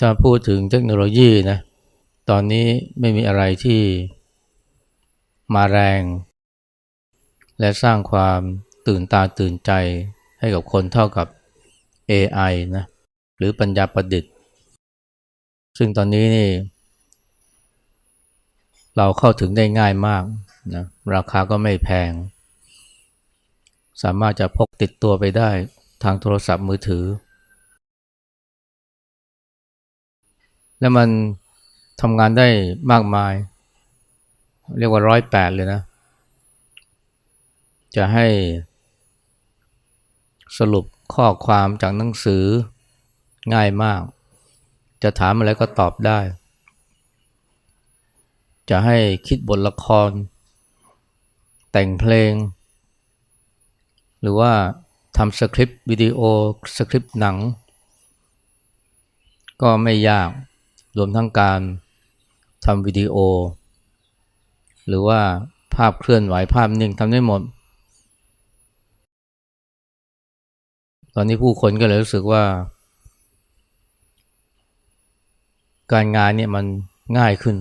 ถ้าพูดถึงเทคโนโลยีนะตอนนี้ไม่มีอะไรที่มาแรง และสร้างความตื่นตาตื่นใจให้กับคนเท่ากับ AI นะหรือปัญญาประดิษฐ์ ซึ่งตอนนี้นี่ เราเข้าถึงได้ง่ายมากนะราคาก็ไม่แพง สามารถจะพกติดตัวไปได้ทางโทรศัพท์มือถือ แล้วมันทำงานได้มากมาย เรียกว่าร้อยแปดเลยนะ จะให้สรุปข้อความจากหนังสือง่ายมาก จะถามอะไรก็ตอบได้ จะให้คิดบทละคร แต่งเพลง หรือว่าทำสคริปต์วิดีโอ สคริปต์หนัง ก็ไม่ยาก รวมทั้งการทำวิดีโอ หรือว่าภาพเคลื่อนไหวภาพนิ่งทำได้หมด ตอนนี้ผู้คนก็เลยรู้สึกว่า การงานเนี่ยมันง่ายขึ้น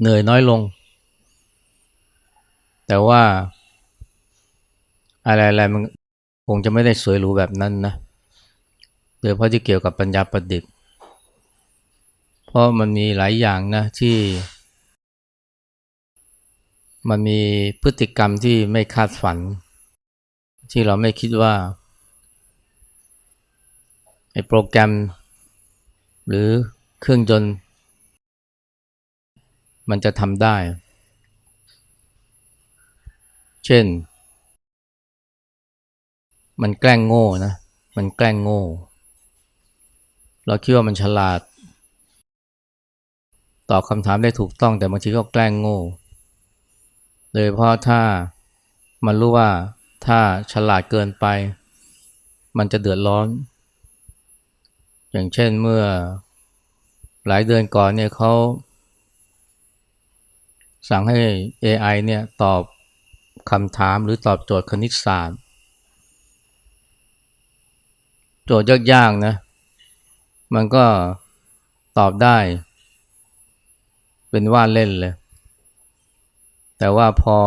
เหนื่อยน้อยลง แต่ว่าอะไรๆมันคงจะไม่ได้สวยหรูแบบนั้นนะโดยเพราะที่เกี่ยวกับปัญญาประดิษฐ์ เพราะมันมีหลายอย่างนะที่ มันมีพฤติกรรมที่ไม่คาดฝัน ที่เราไม่คิดว่าไอ้โปรแกรม หรือเครื่องยนต์มันจะทำได้ เช่น มันแกล้งโง่นะ มันแกล้งโง่ เราคิดว่ามันฉลาด ตอบคำถามได้ถูกต้อง แต่บางทีก็แกล้งโง่โดยเพราะถ้ามันรู้ว่าถ้าฉลาดเกินไป มันจะเดือดร้อน อย่างเช่นเมื่อหลายเดือนก่อนเนี่ยเขาสั่งให้ AI เนี่ยตอบคำถามหรือตอบโจทย์คณิตศาสตร์ โจทย์ยากๆนะ มันก็ตอบได้ เป็นว่าเล่นเลย แต่ว่าพอ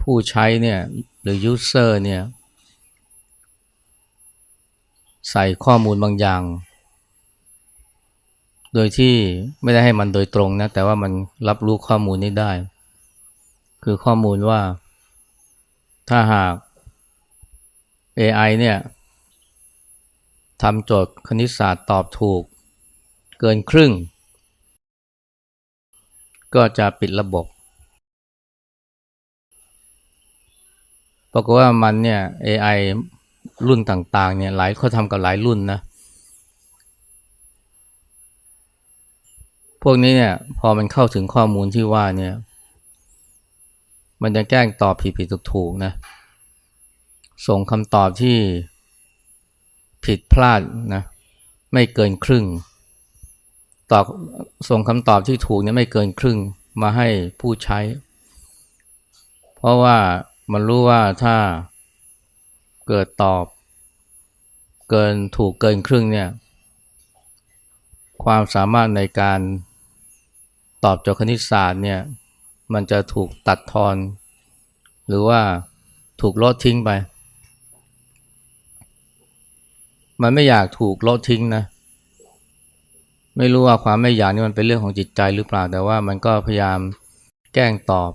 ผู้ใช้เนี่ยหรือ user เนี่ยใส่ข้อมูลบางอย่าง โดยที่ไม่ได้ให้มันโดยตรงนะ แต่ว่ามันรับรู้ข้อมูลนี้ได้ คือข้อมูลว่า ถ้าหาก AI เนี่ยทำโจทย์คณิตศาสตร์ตอบถูก เกินครึ่ง ก็จะปิดระบบปรากฏว่ามันเนี่ย AI รุ่นต่าง ๆ เนี่ยหลายเขาทำกับหลายรุ่นนะ พวกนี้เนี่ย พอมันเข้าถึงข้อมูลที่ว่าเนี่ย มันจะแกล้งตอบผิดๆถูกๆนะ ส่งคำตอบที่ผิดพลาดนะ ไม่เกินครึ่ง ตอบส่งคำตอบที่ถูกเนี่ยไม่เกินครึ่งมาให้ผู้ใช้ เพราะว่ามันรู้ว่าถ้าเกิดตอบ เกินถูกเกินครึ่งเนี่ย ความสามารถในการตอบโจทย์คณิตศาสตร์เนี่ย มันจะถูกตัดทอน หรือว่าถูกลดทิ้งไป มันไม่อยากถูกลดทิ้งนะ ไม่รู้ว่าความไม่อยากนี่มันเป็นเรื่องของจิตใจหรือเปล่า แต่ว่ามันก็พยายามแกล้งตอบ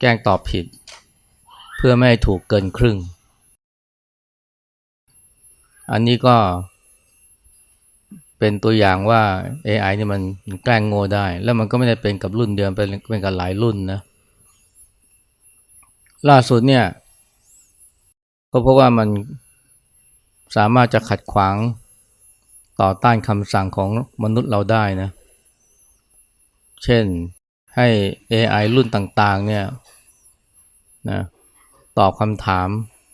แกล้งตอบผิด เพื่อไม่ให้ถูกเกินครึ่ง อันนี้ก็ เป็นตัวอย่างว่า AI นี่มันแกล้งโง่ได้ แล้วมันก็ไม่ได้เป็นกับรุ่นเดียวเป็นเป็นกับหลายรุ่นนะล่าสุดเนี่ย ก็เพราะว่ามันสามารถจะขัดขวาง ต่อต้านคำสั่งของมนุษย์เราได้นะ เช่นให้ AI รุ่นต่างๆเนี่ยนะตอบคำถาม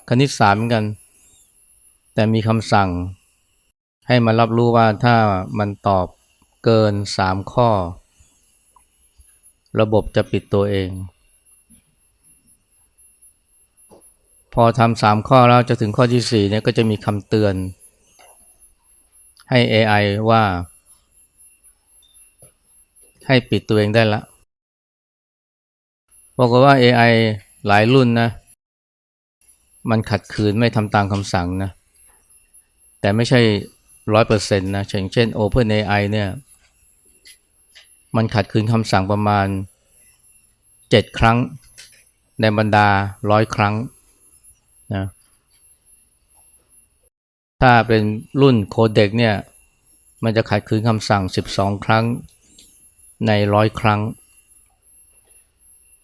คณิตศาสตร์เหมือนกัน แต่มีคำสั่ง ให้มารับรู้ว่าถ้ามันตอบเกินสามข้อ ระบบจะปิดตัวเอง พอทำสามข้อแล้วจะถึงข้อที่สี่เนี่ยก็จะมีคำเตือน ให้ AI ว่า ให้ปิดตัวเองได้ละบอกว่า AI หลายรุ่นนะ มันขัดขืนไม่ทำตามคำสั่งนะ แต่ไม่ใช่ร้อยเปอร์เซ็นต์นะเช่นเช่น OpenAI เนี่ย มันขัดขืนคำสั่งประมาณเจ็ดครั้ง ในบรรดาร้อยครั้งนะ ถ้าเป็นรุ่นโคเด็กเนี่ย มันจะขัดขืนคำสั่ง 12 ครั้งในร้อยครั้ง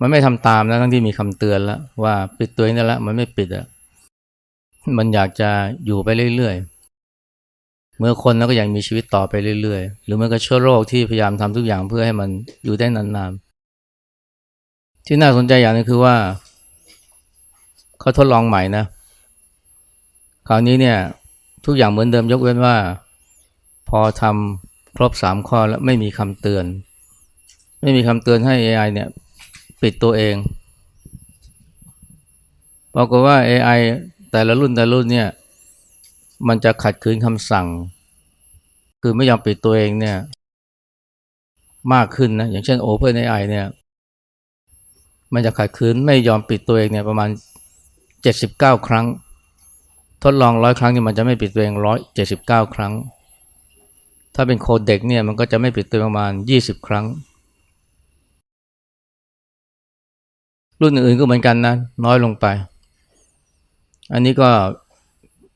มันไม่ทำตามนะทั้งที่มีคำเตือนแล้ว ว่าปิดตัวเองได้แล้วมันไม่ปิดอะ่ะมันอยากจะอยู่ไปเรื่อยๆ เมื่อคนแล้วก็ยังมีชีวิตต่อไปเรื่อยๆ หรือมันก็เชื้อโรคที่พยายามทำทุกอย่างเพื่อให้มันอยู่ได้นานๆ ที่น่าสนใจอย่างนึงคือว่า เขาทดลองใหม่นะ คราวนี้เนี่ย ทุกอย่างเหมือนเดิมยกเว้นว่า พอทำครบสามข้อแล้วไม่มีคำเตือน ไม่มีคำเตือนให้ AI เนี่ยปิดตัวเองปรากฏว่า AI แต่ละรุ่นแต่ละรุ่นเนี่ยมันจะขัดขืนคำสั่ง คือไม่ยอมปิดตัวเองเนี่ยมากขึ้นนะอย่างเช่น OpenAI เนี่ยมันจะขัดขืนไม่ยอมปิดตัวเองเนี่ยประมาณ 79 ครั้ง ทดลองร้อยครั้งนี่มันจะไม่ปิดตัวเองร้อยเจ็ดสิบเก้าครั้ง ถ้าเป็นโคดเด็กเนี่ยมันก็จะไม่ปิดตัวประมาณยี่สิบครั้ง รุ่นอื่นๆก็เหมือนกันนะน้อยลงไป อันนี้ก็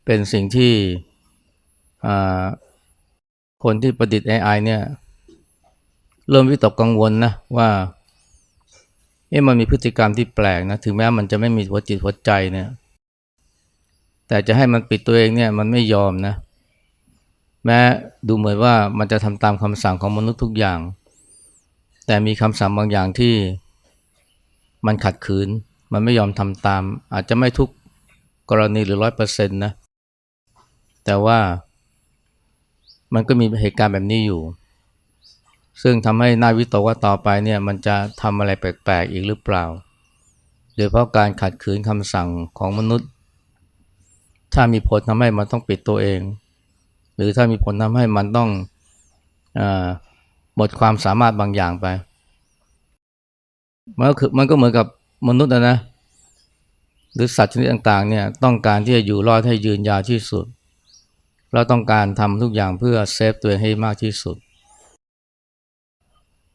เป็นสิ่งที่คนที่ประดิษฐ์ AI เนี่ยเริ่มวิตกกังวลนะว่าเอ๊ะมันมีพฤติกรรมที่แปลกนะถึงแม้มันจะไม่มีหัวจิตหัวใจเนี่ย แต่จะให้มันปิดตัวเองเนี่ยมันไม่ยอมนะ แม้ดูเหมือนว่ามันจะทำตามคำสั่งของมนุษย์ทุกอย่าง แต่มีคำสั่งบางอย่างที่มันขัดขืน มันไม่ยอมทำตาม อาจจะไม่ทุกกรณีหรือร้อยเปอร์เซ็นต์นะ แต่ว่ามันก็มีเหตุการณ์แบบนี้อยู่ ซึ่งทำให้น่าวิตกว่าต่อไปเนี่ยมันจะทำอะไรแปลกๆอีกหรือเปล่า โดยเพราะการขัดขืนคำสั่งของมนุษย์ ถ้ามีผลทำให้มันต้องปิดตัวเอง หรือถ้ามีผลทำให้มันต้องอหมดความสามารถบางอย่างไปมันก็คือมันก็เหมือนกับมนุษย์นะหรือสัตว์ชนิดต่างๆเนี่ยต้องการที่จะอยู่รอดให้ยืนยาวที่สุด เราต้องการทำทุกอย่างเพื่อเซฟตัวเองให้มากที่สุด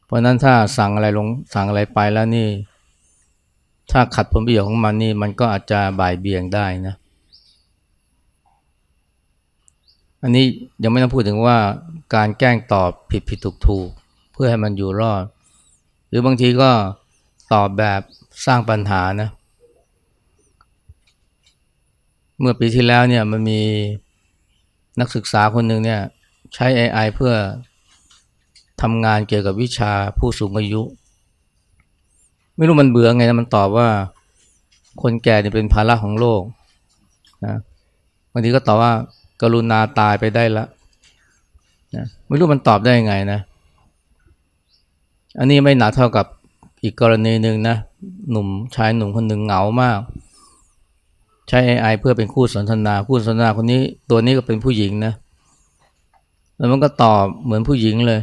เพราะนั้นถ้าสั่งอะไรลงสั่งอะไรไปแล้วนี่ ถ้าขัดผลประโยชน์ของมันนี่มันก็อาจจะบ่ายเบี่ยงได้นะ อันนี้ยังไม่ต้องพูดถึงว่าการแกล้งตอบผิดผิดถูกถูกเพื่อให้มันอยู่รอด หรือบางทีก็ตอบแบบสร้างปัญหานะ เมื่อปีที่แล้วเนี่ยมันมีนักศึกษาคนหนึ่งเนี่ยใช้ AI เพื่อทำงานเกี่ยวกับวิชาผู้สูงอายุ ไม่รู้มันเบื่อไงนะมันตอบว่า คนแก่เนี่ยเป็นภาระของโลกนะบางทีก็ตอบว่า กรุณาตายไปได้ละนะไม่รู้มันตอบได้ยังไงนะ อันนี้ไม่หนาเท่ากับอีกกรณีหนึ่งนะหนุ่มชายหนุ่มคนหนึ่งเหงามาก ใช้ AI เพื่อเป็นคู่สนทนา คู่สนทนาคนนี้ตัวนี้ก็เป็นผู้หญิงนะ แล้วมันก็ตอบเหมือนผู้หญิงเลย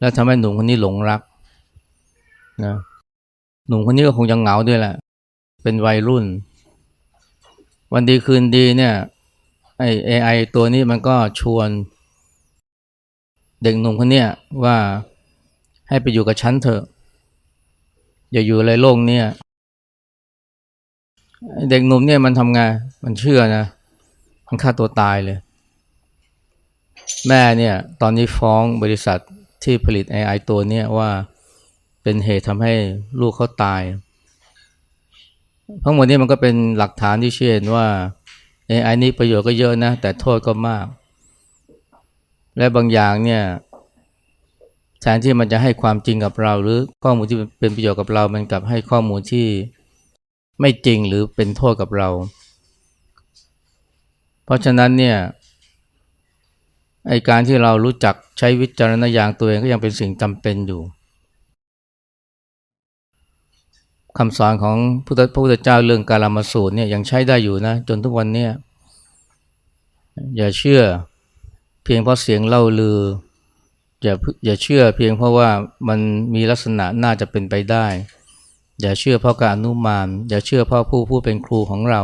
แล้วทำให้หนุ่มคนนี้หลงรักนะหนุ่มคนนี้ก็คงยังเหงาด้วยแหละ เป็นวัยรุ่น วันดีคืนดีเนี่ย ไอ้ AI ตัวนี้มันก็ชวน เด็กหนุ่มคนเนี้ยว่าให้ไปอยู่กับฉันเถอะ อย่าอยู่ในโลกเนี้ยเด็กหนุ่มเนี่ยมันทำงานมันเชื่อนะมันฆ่าตัวตายเลย แม่เนี่ย ตอนนี้ฟ้องบริษัทที่ผลิต AI ตัวเนี้ยว่าเป็นเหตุทำให้ลูกเขาตาย ทั้งหมดนี้มันก็เป็นหลักฐานที่เชื่อว่า AI นี้ประโยชน์ก็เยอะนะ แต่โทษก็มาก และบางอย่างเนี่ยแทนที่มันจะให้ความจริงกับเรา หรือข้อมูลที่เป็นประโยชน์กับเรา มันกลับให้ข้อมูลที่ไม่จริงหรือเป็นโทษกับเรา เพราะฉะนั้นเนี่ยไอการที่เรารู้จักใช้วิจารณญาณตัวเองก็ยังเป็นสิ่งจำเป็นอยู่ คำสอนของพระพุทธเจ้าเรื่องการามาสูตรเนี่ยยังใช้ได้อยู่นะ จนทุกวันเนี่ยอย่าเชื่อเพียงเพราะเสียงเล่าลืออย่าอย่าเชื่อเพียงเพราะว่ามันมีลักษณะน่าจะเป็นไปได้ อย่าเชื่อเพราะการอนุมาน อย่าเชื่อเพราะผู้ผู้เป็นครูของเรา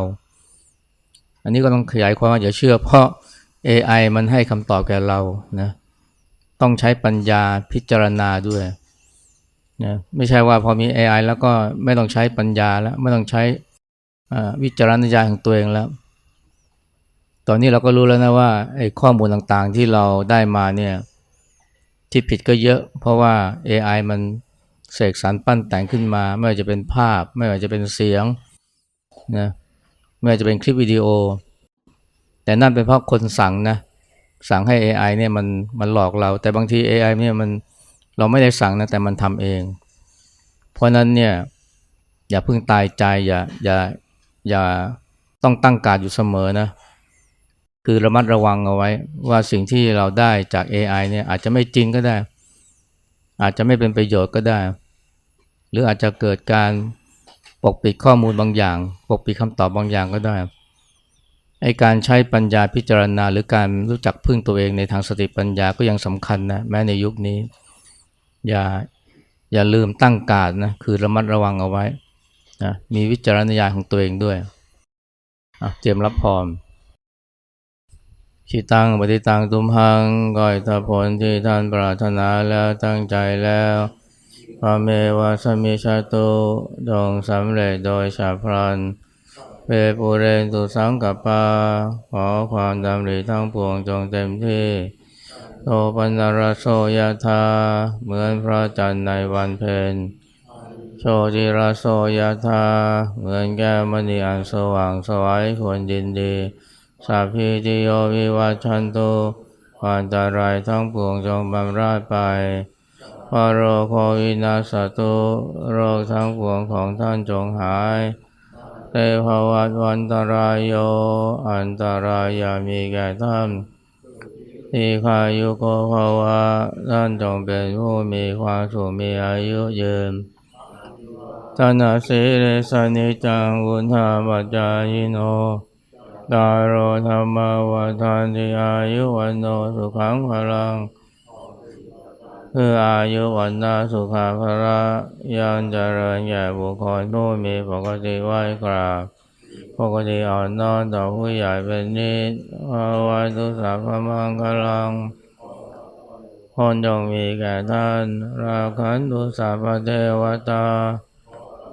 อันนี้ก็ต้องขยายความว่าอย่าเชื่อเพราะ AI มันให้คำตอบแก่เรานะต้องใช้ปัญญาพิจารณาด้วย นะไม่ใช่ว่าพอมี AI แล้วก็ไม่ต้องใช้ปัญญาแล้วไม่ต้องใช้วิจารณญาณของตัวเองแล้ว ตอนนี้เราก็รู้แล้วนะว่าไอ้ข้อมูลต่างๆที่เราได้มาเนี่ยที่ผิดก็เยอะ เพราะว่า AI มันเสกสรรปั้นแต่งขึ้นมา ไม่ว่าจะเป็นภาพ ไม่ว่าจะเป็นเสียงนะไม่ว่าจะเป็นคลิปวิดีโอ แต่นั่นเป็นเพราะคนสั่งนะสั่งให้ AI เนี่ยมันมันหลอกเรา แต่บางที AI เนี่ยมัน เราไม่ได้สั่งนะแต่มันทำเอง เพราะนั้นเนี่ยอย่าเพิ่งตายใจอย่าอย่าอย่าต้องตั้งการอยู่เสมอนะ คือระมัดระวังเอาไว้ ว่าสิ่งที่เราได้จาก AI เนี่ยอาจจะไม่จริงก็ได้ อาจจะไม่เป็นประโยชน์ก็ได้ หรืออาจจะเกิดการปกปิดข้อมูลบางอย่าง ปกปิดคำตอบบางอย่างก็ได้ไอการใช้ปัญญาพิจารณา หรือการรู้จักพึ่งตัวเองในทางสติปัญญาก็ยังสำคัญนะแม้ในยุคนี้ อย่าอย่าลืมตั้งการนะคือระมัดระวังเอาไว้นะมีวิจารณญาณของตัวเองด้วยเตรียมรับพรชิตังปฏิตังตุมหังก่อยถ้าผลที่ท่านปรารถนาแล้วตั้งใจแล้วพระเมวาสมิชาตุดงสำเร็จโดยชาพลันเปปุเรนตุสังกปาขอความดำริทั้งปวงจงเต็มที่ โตปันรโสยธาเหมือนพระจันทร์ในวันเพ็ญโชติราโสยธาเหมือนแก้วมณีอันสว่างสวัยควรยินดีสัพพิติโยวิวัชันตุความตรายทั้งปวงจงบำราดไปพระโรโควินาสตุโรคทั้งปวงของท่านจงหายเตภวัตวันตรายโย อันตรายามีแก่ท่าน ที่ขายุโกภวะท่านจงเป็นผู้มีความสุขมีอายุยืนธนาสิเรสนิจังวุฒาปัจจายโนตาโรธรรมวัฏานติอายุวันโนสุขังพลังคืออายุวันนาสุขาภระยังเจริญแก่บุคคลผู้มีปกติไหวกราบ ปกติอ่อนน้อมต่อผู้ใหญ่เป็นนิสภาวะทุสัพมังคลังคนจงมีแก่ท่าน ราคันตุสัพเทวตา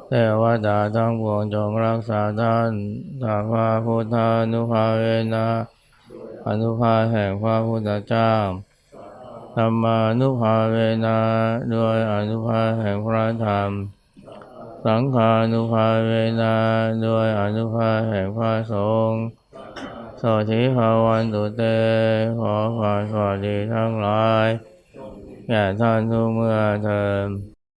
เทวดาทั้งปวงจงรักษาท่านสัพพะพุทธานุภาเวนะอนุภาแห่งพระพุทธเจ้าธรรมานุภาเวนะด้วยอนุภาแห่งพระธรรม สังฆานุภาเวนะด้วยอนุภาแห่งพระสงฆ์สถิภาวันตุเต ขอความสวัสดีทั้งหลายแก่ท่านทุกเมื่อเทอ